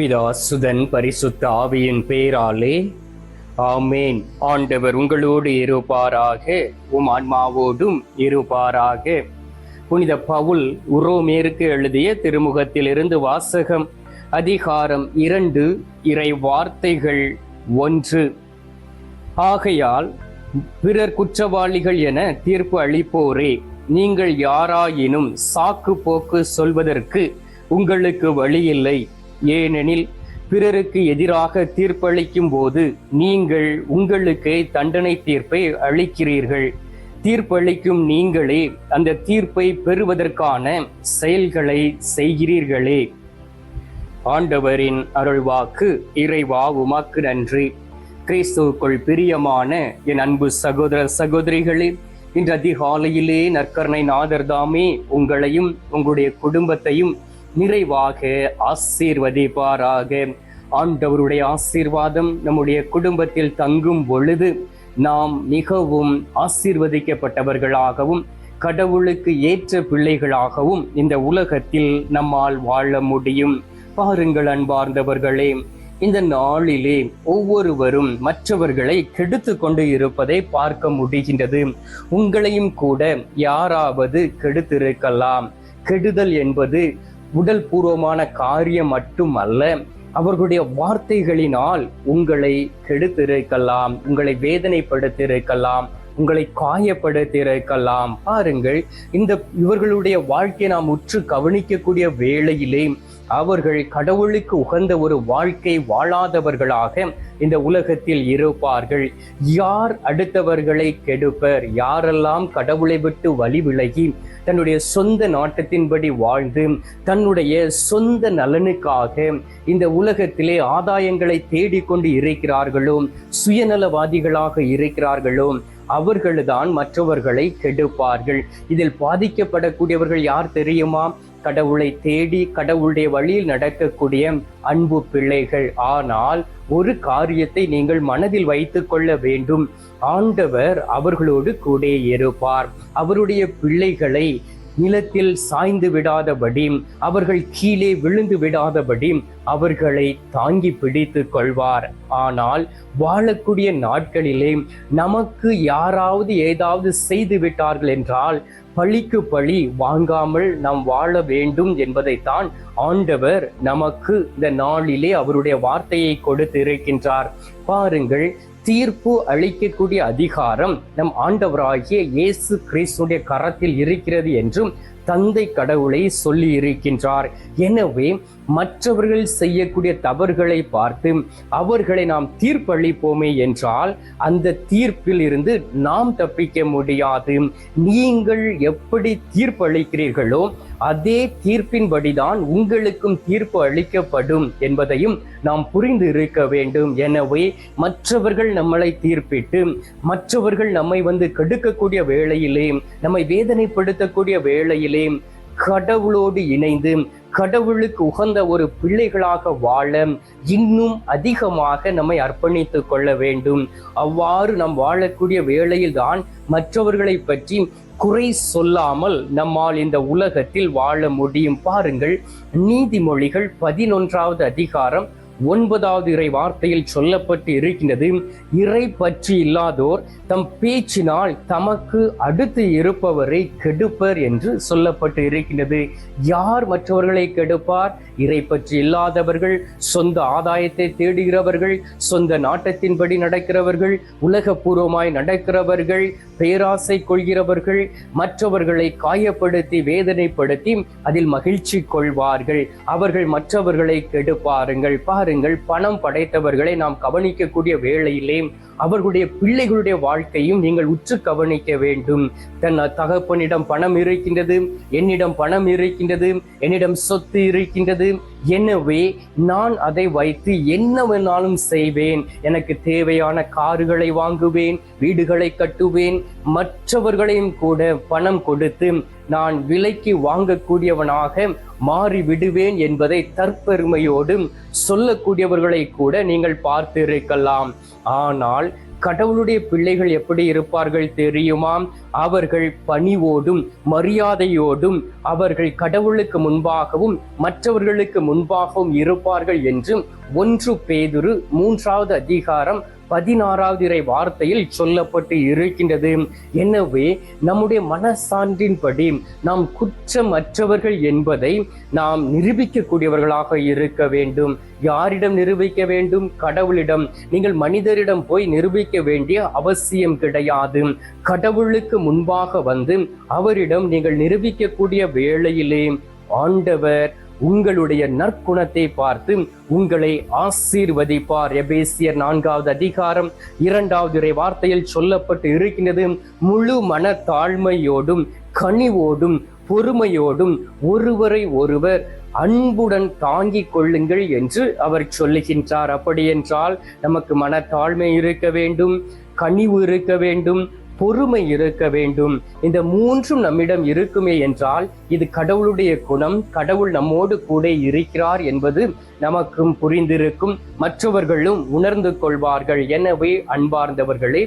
பிதா சுதன் பரிசுத்த ஆவியின் பேராலே. ஆமேன். ஆண்டவர் உங்களோடு இருப்பாராக. உம் ஆன்மாவோடும் இருப்பாராக. புனித பவுல் உரோமேருக்கு எழுதிய திருமுகத்திலிருந்து வாசகம் அதிகாரம் இரண்டு இறை வார்த்தைகள் ஒன்று. ஆகையால் பிறர் குற்றவாளிகள் என தீர்ப்பு அளிப்போரே. நீங்கள் யாராயினும் சாக்கு போக்கு சொல்வதற்கு உங்களுக்கு வழியில்லை. ஏனெனில் பிறருக்கு எதிராக தீர்ப்பளிக்கும் போது நீங்கள் உங்களுக்கு தண்டனை தீர்ப்பை அளிக்கிறீர்கள். தீர்ப்பளிக்கும் நீங்களே அந்த தீர்ப்பை பெறுவதற்கான செயல்களை செய்கிறீர்களே. ஆண்டவரின் அருள்வாக்கு இறைவா உமாக்கு நன்றி. கிறிஸ்துவுக்குள் பிரியமான என் அன்பு சகோதர சகோதரிகளே இன்று அதிகாலையிலே நற்கருணை நாதர்தாமே உங்களையும் உங்களுடைய குடும்பத்தையும் நிறைவாக ஆசீர்வதிப்பாராக. ஆண்டவருடைய ஆசீர்வாதம் நம்முடைய குடும்பத்தில் தங்கும் பொழுது நாம் மிகவும் ஆசீர்வதிக்கப்பட்டவர்களாகவும் கடவுளுக்கு ஏற்ற பிள்ளைகளாகவும் இந்த உலகத்தில் நம்மால் வாழ முடியும். பாருங்கள் அன்பார்ந்தவர்களே இந்த நாளிலே ஒவ்வொருவரும் மற்றவர்களை கெடுத்து கொண்டு இருப்பதை பார்க்க முடிகின்றது. உங்களையும் கூட யாராவது கெடுத்திருக்கலாம். கெடுதல் என்பது உடல் பூர்வமான காரியம் மட்டுமல்ல அவர்களுடைய வார்த்தைகளினால் உங்களை கெடுத்திருக்கலாம் உங்களை வேதனைப்படுத்தியிருக்கலாம் உங்களை காயப்படுத்தியிருக்கலாம் பாருங்கள் இந்த இவர்களுடைய வாழ்க்கையை நாம் உற்று கவனிக்கக்கூடிய வேளையிலே அவர்கள் கடவுளுக்கு உகந்த ஒரு வாழ்க்கை வாழாதவர்களாக இந்த உலகத்தில் இருப்பார்கள். யார் அடுத்தவர்களை கெடுப்பர்? யாரெல்லாம் கடவுளை விட்டு வழி விலகி தன்னுடைய சொந்த நாட்டத்தின்படி வாழ்ந்து தன்னுடைய சொந்த நலனுக்காக இந்த உலகத்திலே ஆதாயங்களை தேடிக்கொண்டு இருக்கிறார்களோ சுயநலவாதிகளாக இருக்கிறார்களோ அவர்கள்தான் மற்றவர்களை கெடுப்பார்கள். இதில் பாதிக்கப்படக்கூடியவர்கள் யார் தெரியுமா? கடவுளை தேடி கடவுளுடைய வழியில் நடக்கக்கூடிய அன்பு பிள்ளைகள். ஆனால் ஒரு காரியத்தை நீங்கள் மனதில் வைத்துக் கொள்ள வேண்டும். ஆண்டவர் அவர்களோடு கூட இருப்பார். அவருடைய பிள்ளைகளை நிலத்தில் சாய்ந்து விடாதபடி அவர்கள் கீழே விழுந்து விடாதபடி அவர்களை தாங்கி பிடித்து கொள்வார். ஆனால் வாழக்கூடிய நாட்களிலே நமக்கு யாராவது ஏதாவது செய்து விட்டார்கள் என்றால் பழிக்கு பழி வாங்காமல் நாம் வாழ வேண்டும் என்பதைத்தான் ஆண்டவர் நமக்கு இந்த நாளிலே அவருடைய வார்த்தையை கொடுத்து இருக்கின்றார் பாருங்கள் தீர்ப்பு அளிக்கக்கூடிய அதிகாரம் நம் ஆண்டவராகிய இயேசு கிறிஸ்துடைய கரத்தில் இருக்கிறது என்றும் தந்தை கடவுளை சொல்லி இருக்கின்றார் எனவே மற்றவர்கள் செய்யக்கூடிய தவறுகளை பார்த்து அவர்களை நாம் தீர்ப்பளிப்போமே என்றால் அந்த தீர்ப்பில் இருந்து நாம் தப்பிக்க முடியாது. நீங்கள் எப்படி தீர்ப்பளிக்கிறீர்களோ அதே தீர்ப்பின்படிதான் உங்களுக்கும் தீர்ப்பு அளிக்கப்படும் என்பதையும் நாம் புரிந்து இருக்க வேண்டும். எனவே மற்றவர்கள் நம்மளை தீர்ப்பிட்டு மற்றவர்கள் நம்மை வந்து கெடுக்கக்கூடிய வேளையிலே நம்மை வேதனைப்படுத்தக்கூடிய வேளையில் கடவுளோடு இணைந்து கடவுளுக்கு உகந்த ஒரு பிள்ளைகளாக வாழ இன்னும் அதிகமாக நம்மை அர்ப்பணித்துக் கொள்ள வேண்டும். அவ்வாறு நாம் வாழக்கூடிய வேளையில்தான் மற்றவர்களை பற்றி குறை சொல்லாமல் நம்மால் இந்த உலகத்தில் வாழ முடியும். பாருங்கள் நீதிமொழிகள் பதினொன்றாவது அதிகாரம் ஒன்பதாவது இறை வார்த்தையில் சொல்லப்பட்டு இருக்கின்றது இறை பற்றி இல்லாதோர் தம் பேச்சினால் தமக்கு அடுத்து இருப்பவரை கெடுப்பர் என்று சொல்லப்பட்டு இருக்கின்றது. யார் மற்றவர்களை கெடுப்பார்? இறை பற்றி இல்லாதவர்கள் சொந்த ஆதாயத்தை தேடுகிறவர்கள் சொந்த நாட்டத்தின்படி நடக்கிறவர்கள் உலகபூர்வமாய் நடக்கிறவர்கள் பேராசை கொள்கிறவர்கள் மற்றவர்களை காயப்படுத்தி வேதனைப்படுத்தி அதில் மகிழ்ச்சி கொள்வார்கள். அவர்கள் மற்றவர்களை கெடுப்பாருங்கள். பாருங்கள் பணம் படைத்தவர்களை நாம் கவனிக்கக்கூடிய வேளையிலே அவர்களுடைய பிள்ளைகளுடைய வாழ்க்கையும் நீங்கள் உற்று கவனிக்க வேண்டும். தன் தகப்பனிடம் பணம் இருக்கின்றது என்னிடம் பணம் இருக்கின்றது என்னிடம் சொத்து இருக்கின்றது. எனவே நான் அதை வைத்து என்ன வேணாலும் செய்வேன். எனக்கு தேவையான கார்களை வாங்குவேன் வீடுகளை கட்டுவேன். மற்றவர்களையும் கூட பணம் கொடுத்து நான் விலைக்கு வாங்கக்கூடியவனாக மாறி விடுவேன் என்பதை தற்பெருமையோடும் சொல்லக்கூடியவர்களை கூட நீங்கள் பார்த்திருக்கலாம். ஆனால் கடவுளுடைய பிள்ளைகள் எப்படி இருப்பார்கள் தெரியுமா அவர்கள் பணிவோடும் மரியாதையோடும் அவர்கள் கடவுளுக்கு முன்பாகவும் மற்றவர்களுக்கு முன்பாகவும் இருப்பார்கள் என்று ஒன்று பேதுரு மூன்றாவது அதிகாரம் பதினாறாவது இறை வார்த்தையில் சொல்லப்பட்டு இருக்கின்றது. எனவே நம்முடைய மனசான்றின்படி நாம் குற்றமற்றவர்கள் என்பதை நாம் நிரூபிக்கக்கூடியவர்களாக இருக்க வேண்டும். யாரிடம் நிரூபிக்க வேண்டும்? கடவுளிடம். நீங்கள் மனிதரிடம் போய் நிரூபிக்க வேண்டிய அவசியம் கிடையாது. கடவுளுக்கு முன்பாக வந்து அவரிடம் நீங்கள் நிரூபிக்கக்கூடிய வேளையிலே ஆண்டவர் உங்களுடைய நற்குணத்தை பார்த்து உங்களை ஆசீர்வதிப்பார். எபேசியர் நான்காவது அதிகாரம் இரண்டாவது இறை வார்த்தையில் சொல்லப்பட்டு இருக்கின்றது. முழு மன தாழ்மையோடும் கனிவோடும் பொறுமையோடும் ஒருவரை ஒருவர் அன்புடன் தாங்கிக் கொள்ளுங்கள் என்று அவர் சொல்லுகின்றார். அப்படி என்றால் நமக்கு மனத்தாழ்மை இருக்க வேண்டும் கனிவு இருக்க வேண்டும் பொறுமை இருக்க வேண்டும். இந்த மூன்றும் நம்மிடம் இருக்குமே என்றால் இது கடவுளுடைய குணம் கடவுள் நம்மோடு கூட இருக்கிறார் என்பது நமக்கும் புரிந்திருக்கும். மற்றவர்களும் உணர்ந்து கொள்வார்கள். எனவே அன்பார்ந்தவர்களே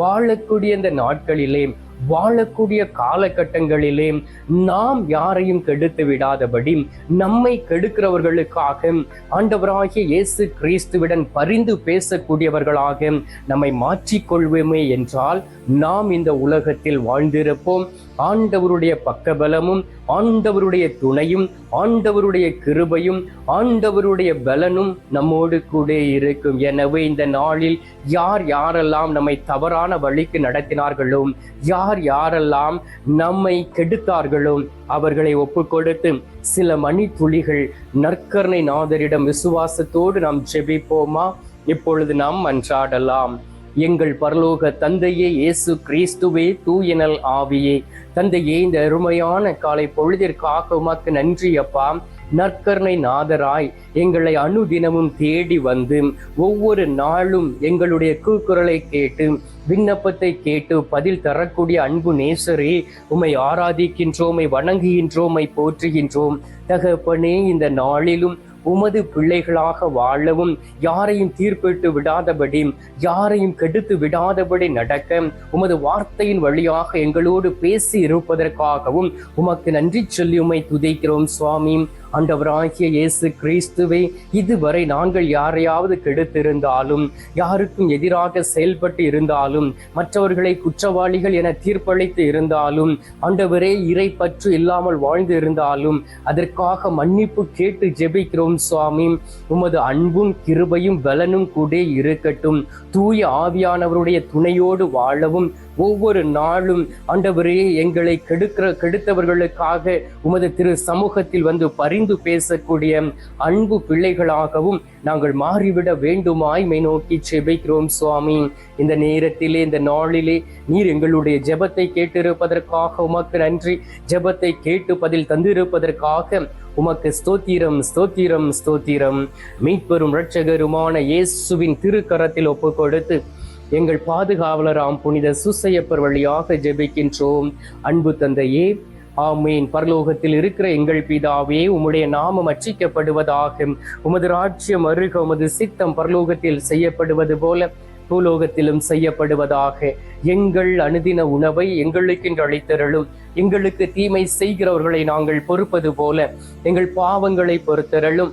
வாழக்கூடிய இந்த நாட்களிலே வாழக்கூடிய காலகட்டங்களிலே நாம் யாரையும் கெடுத்து விடாதபடி நம்மை கெடுக்கிறவர்களுக்காக ஆண்டவராகிய இயேசு கிறிஸ்துவிடன் பரிந்து பேசக்கூடியவர்களாக நம்மை மாற்றிக்கொள்வோமே என்றால் நாம் இந்த உலகத்தில் வாழ்ந்திருப்போம். ஆண்டவருடைய பக்கபலமும் ஆண்டவருடைய துணையும் ஆண்டவருடைய கிருபையும் ஆண்டவருடைய பலனும் நம்மோடு கூட இருக்கும். எனவே இந்த நாளில் யார் யாரெல்லாம் நம்மை தவறான வழிக்கு நடத்தினார்களோ யார் யாரெல்லாம் நம்மை கெடுத்தார்களோ அவர்களை ஒப்புக்கொடுத்து சில மணி துளிகள் நற்கரணை நாதரிடம் விசுவாசத்தோடு நாம் ஜெபிப்போமா? இப்பொழுது நாம் மன்றாடலாம் எங்கள் பரலோக தந்தையே இயேசு கிறிஸ்துவே தூயனல் ஆவியே. தந்தையே இந்த அருமையான காலை பொழுதிற்காக உமக்கு நன்றி அப்பா. நற்கருணை நாதராய் எங்களை அனுதினமும் தேடி வந்து ஒவ்வொரு நாளும் எங்களுடைய கூக்குரலை கேட்டு விண்ணப்பத்தை கேட்டு பதில் தரக்கூடிய அன்பு நேசரே உம்மை ஆராதிக்கின்றோமை வணங்குகின்றோமை போற்றுகின்றோம். தகப்பனே இந்த நாளிலும் உமது பிள்ளைகளாக வாழவும் யாரையும் தீர்ப்பிட்டு விடாதபடி யாரையும் கெடுத்து விடாதபடி நடக்க உமது வார்த்தையின் வழியாக எங்களோடு பேசி இருப்பதற்காகவும் உமக்கு நன்றி சொல்லி உமை துதைக்கிறோம் சுவாமி. ஆண்டவராகிய இயேசு கிறிஸ்துவை இதுவரை நாங்கள் யாரையாவது கெடுத்திருந்தாலும் யாருக்கும் எதிராக செயல்பட்டு இருந்தாலும் மற்றவர்களை குற்றவாளிகள் என தீர்ப்பளித்து இருந்தாலும் ஆண்டவரே இறை பற்று இல்லாமல் வாழ்ந்து இருந்தாலும் அதற்காக மன்னிப்பு கேட்டு ஜெபிக்கிறோம் சுவாமி. உமது அன்பும் கிருபையும் பலனும் கூட இருக்கட்டும். தூய ஆவியானவருடைய துணையோடு வாழவும் ஒவ்வொரு நாளும் ஆண்டவரே எங்களை கெடுக்கிற கெடுத்தவர்களுக்காக உமது திரு சமூகத்தில் வந்து பரிந்து பேசக்கூடிய அன்பு பிள்ளைகளாகவும் நாங்கள் மாறிவிட வேண்டுமாய் மை நோக்கி செபிக்கிறோம் சுவாமி. இந்த நேரத்திலே இந்த நாளிலே நீர் எங்களுடைய ஜெபத்தை கேட்டிருப்பதற்காக உமக்கு நன்றி. ஜெபத்தை கேட்டு பதில் தந்திருப்பதற்காக உமக்கு ஸ்தோத்திரம் ஸ்தோத்திரம் ஸ்தோத்திரம். மீட்பெரும் இரட்சகருமான இயேசுவின் திருக்கரத்தில் ஒப்பு கொடுத்து எங்கள் பாதுகாவலராம் புனித சுசையப்பர் வழியாக ஜெபிக்கின்றோம். அன்பு தந்தையே ஆமீன். பரலோகத்தில் இருக்கிற எங்கள் பிதாவே உம்முடைய நாமம் அச்சிக்கப்படுவதாக உமது ராஜ்யம் அருக உமது சித்தம் பரலோகத்தில் செய்யப்படுவது போல பூலோகத்திலும் செய்யப்படுவதாக. எங்கள் அனுதின உணவை எங்களுக்கென்று அளித்தருளும். எங்களுக்கு தீமை செய்கிறவர்களை நாங்கள் பொறுப்பது போல எங்கள் பாவங்களை பொறுத்தருளும்.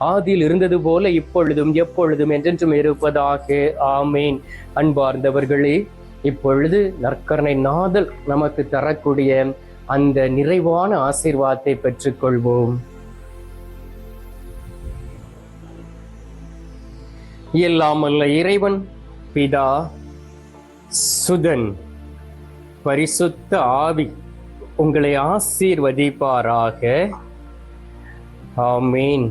ஆதியில் இருந்தது போல இப்பொழுதும் எப்பொழுதும் என்றென்றும் இருப்பதாக. ஆமேன். அன்பார்ந்தவர்களே இப்பொழுது நற்கரணை நாதல் நமக்கு தரக்கூடிய அந்த நிறைவான ஆசீர்வாதத்தை பெற்றுக்கொள்வோம். இல்லாமல்ல இறைவன் பிதா சுதன் பரிசுத்த ஆவி உங்களை ஆசீர்வதிப்பாராக. ஆமீன்.